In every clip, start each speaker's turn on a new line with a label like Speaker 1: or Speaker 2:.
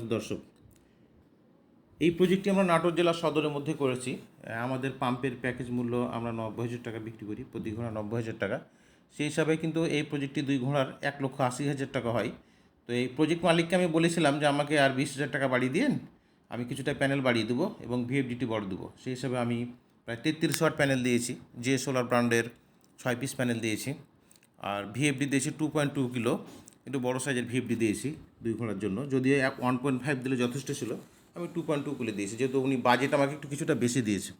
Speaker 1: সম্মানিত দর্শক, এই প্রজেক্টটি আমরা নাটোর জেলা সদরের মধ্যে করেছি। আমাদের পাম্পের প্যাকেজ মূল্য আমরা নব্বই হাজার টাকা বিক্রি করি, প্রতি ঘোড়া নব্বই হাজার টাকা। সেই হিসাবে কিন্তু এই প্রজেক্টটি দুই ঘোড়ার এক লক্ষ আশি হাজার টাকা হয়। তো এই প্রজেক্ট মালিককে আমি বলেছিলাম যে, আমাকে আর বিশ হাজার টাকা বাড়িয়ে দিন আমি কিছুটা প্যানেল বাড়িয়ে দেবো এবং ভিএফডিটি বড় দেবো। সেই হিসাবে আমি প্রায় তেত্রিশ ওয়াট প্যানেল দিয়েছি, যে সোলার ব্র্যান্ডের ছয় পিস প্যানেল দিয়েছি। আর ভিএফডি দিয়েছি টু পয়েন্ট টু কিলো একটু বড়ো সাইজের ভিএফডি দিয়েছি দুই ঘোড়ার জন্য। যদিও ওয়ান পয়েন্ট ফাইভ দিলে যথেষ্ট ছিল, আমি টু পয়েন্ট টু কিলো দিয়েছি। যেহেতু উনি বাজেট আমাকে একটু কিছুটা বেশি দিয়েছে।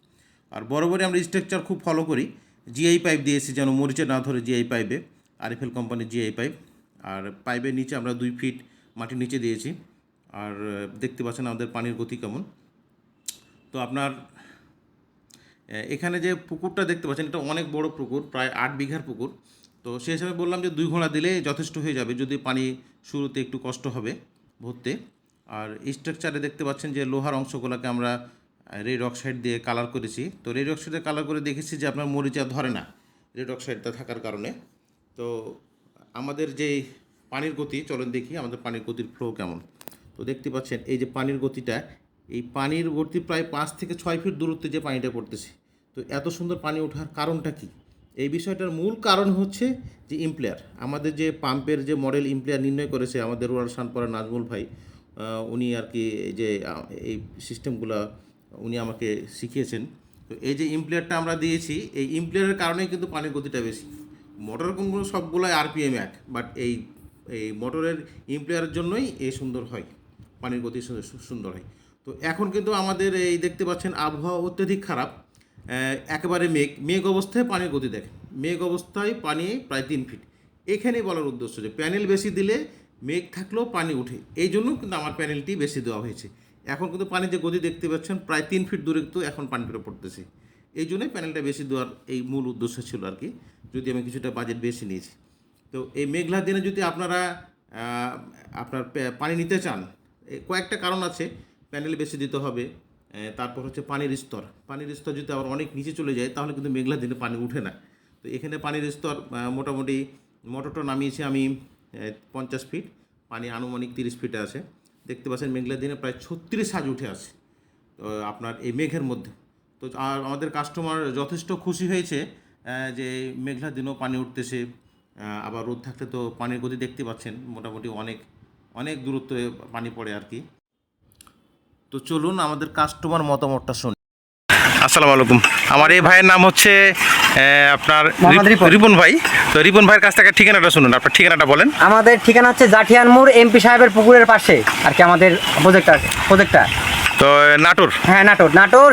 Speaker 1: আর বরাবরই আমরা স্ট্রাকচার খুব ফলো করি। জিআই পাইপ দিয়েছি যেন মরিচে না ধরে জিআই পাইপে আরএফএল কোম্পানির জিআই পাইপ আর পাইপের নিচে আমরা দুই ফিট মাটির নিচে দিয়েছি। আর, দেখতে পাচ্ছেন আমাদের পানির গতি কেমন। তো আপনার এখানে যে পুকুরটা দেখতে পাচ্ছেন, এটা অনেক বড় পুকুর, প্রায় আট বিঘার পুকুর। তো সেই হিসাবে বললাম যে দুই ঘোড়া দিলে যথেষ্ট হয়ে যাবে যদি পানি শুরুতে একটু কষ্ট হবে ভরতে। আর স্ট্রাকচারে দেখতে পাচ্ছেন যে লোহার অংশগুলোকে আমরা রেড অক্সাইড দিয়ে কালার করেছি। তো রেড অক্সাইডে কালার করে দেখেছি যে আপনার মরিচা ধরে না রেড অক্সাইডটা থাকার কারণে। তো আমাদের যে পানির গতি, চলেন দেখি আমাদের পানির গতির ফ্লো কেমন। তো দেখতে পাচ্ছেন এই যে পানির গতিটা, এই পানির গতি প্রায় পাঁচ থেকে ছয় ফিট দূরত্বে যে পানিটা পড়তেছে। তো এত সুন্দর পানি ওঠার কারণটা কি? এই বিষয়টার মূল কারণ হচ্ছে যে ইমপ্লেয়ার, আমাদের যে পাম্পের যে মডেল ইমপ্লেয়ার নির্ণয় করেছে আমাদের রুরাল শানপাড়া নাজমুল ভাই উনি আর কি যে এই সিস্টেমগুলো উনি আমাকে শিখিয়েছেন। তো এই যে ইমপ্লেয়ারটা আমরা দিয়েছি, এই ইমপ্লেয়ারের কারণেই কিন্তু পানির গতিটা বেশি। মোটর কোনগুলো সবগুলোই আরপিএম এক, বাট এই এই মোটরের ইমপ্লেয়ারের জন্যই এই সুন্দর হয়। পানির গতি সুন্দর হয়। তো এখন কিন্তু আমাদের এই দেখতে পাচ্ছেন, আবহাওয়া অত্যধিক খারাপ। একেবারে মেঘ মেঘ অবস্থায় পানির গতি দেখেন। মেঘ অবস্থায় পানি প্রায় তিন ফিট এখানেই বলার উদ্দেশ্য যে প্যানেল বেশি দিলে মেঘ থাকলেও পানি উঠে এই জন্য কিন্তু আমার প্যানেলটি বেশি দেওয়া হয়েছে। এখন কিন্তু পানির যে গতি দেখতে পাচ্ছেন, প্রায় তিন ফিট দূরে কিন্তু এখন পানিটা পড়তেছে। এই জন্যই প্যানেলটা বেশি দেওয়ার এই মূল উদ্দেশ্য ছিল আর কি, যদি আমি কিছুটা বাজেট বেশি নিয়েছি। তো এই মেঘলা দিনে যদি আপনারা আপনার পানি নিতে চান কয়েকটা কারণ আছে প্যানেল বেশি দিতে হবে। তারপর হচ্ছে পানির স্তর। পানির স্তর যদি আবার অনেক নিচে চলে যায়, তাহলে কিন্তু মেঘলা দিনে পানি উঠে না। তো এখানে পানির স্তর মোটামুটি মোটরটা নামিয়েছি আমি পঞ্চাশ ফিট। পানি আনুমানিক তিরিশ ফিটে আছে। দেখতে পাচ্ছেন মেঘলা দিনে প্রায় ছত্রিশ হাজ উঠে আছে, তো আপনার এই মেঘের মধ্যে। তো আর আমাদের কাস্টমার যথেষ্ট খুশি হয়েছে যে মেঘলা দিনেও পানি উঠতেছে। আবার রোদ থাকলে তো পানির গতি দেখতে পাচ্ছেন। মোটামুটি অনেক অনেক দূরত্বে পানি পড়ে আর কি। তো চলুন আমাদের কাস্টমার মতামতটা শুনি। আসসালামু আলাইকুম। আমার এই ভাইয়ের নাম হচ্ছে আপনার।
Speaker 2: রিপন।
Speaker 1: ভাই। তো রিপন ভাইয়ের কাছ থেকে ঠিকানাটা শুনুন আপনার ঠিকানাটা বলেন।
Speaker 2: আমাদের ঠিকানা হচ্ছে জাঠিয়ান মোড় এমপি সাহেবের পুকুরের পাশে। আর কি আমাদের প্রজেক্টটা প্রজেক্টটা
Speaker 1: তো নাটোর?
Speaker 2: হ্যাঁ নাটোর। নাটোর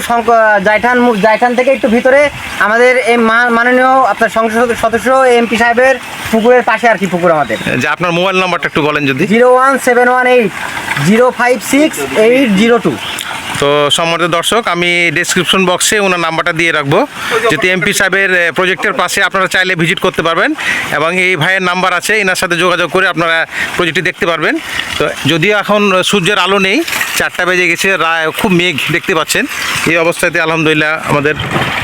Speaker 2: জাইঠান জাইঠান থেকে একটু ভিতরে আমাদের এই মাননীয় আপনার সংসদ সদস্য এমপি সাহেবের পুকুরের পাশে আর কি পুকুর আমাদের।
Speaker 1: যে আপনার মোবাইল নাম্বারটা একটু বলেন যদি।
Speaker 2: Zero one seven one eight zero five six eight zero two.
Speaker 1: তো সম্মানিত দর্শক আমি ডেসক্রিপশন বক্সে ওনার নাম্বারটা দিয়ে রাখব। যদি এমপি সাহেবের প্রজেক্টের পাশে আপনারা চাইলে ভিজিট করতে পারবেন এবং এই ভাইয়ের নাম্বার আছে এনার সাথে যোগাযোগ করে আপনারা প্রজেক্টটি দেখতে পারবেন। তো যদিও এখন সূর্যের আলো নেই চারটা বেজে গেছে, রায় খুব মেঘ দেখতে পাচ্ছেন। এই অবস্থাতে আলহামদুলিল্লাহ আমাদের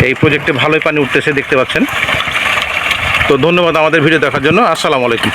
Speaker 1: এই প্রজেক্টে ভালোই পানি উঠতেছে, দেখতে পাচ্ছেন। তো ধন্যবাদ আমাদের ভিডিও দেখার জন্য। আসসালামু আলাইকুম।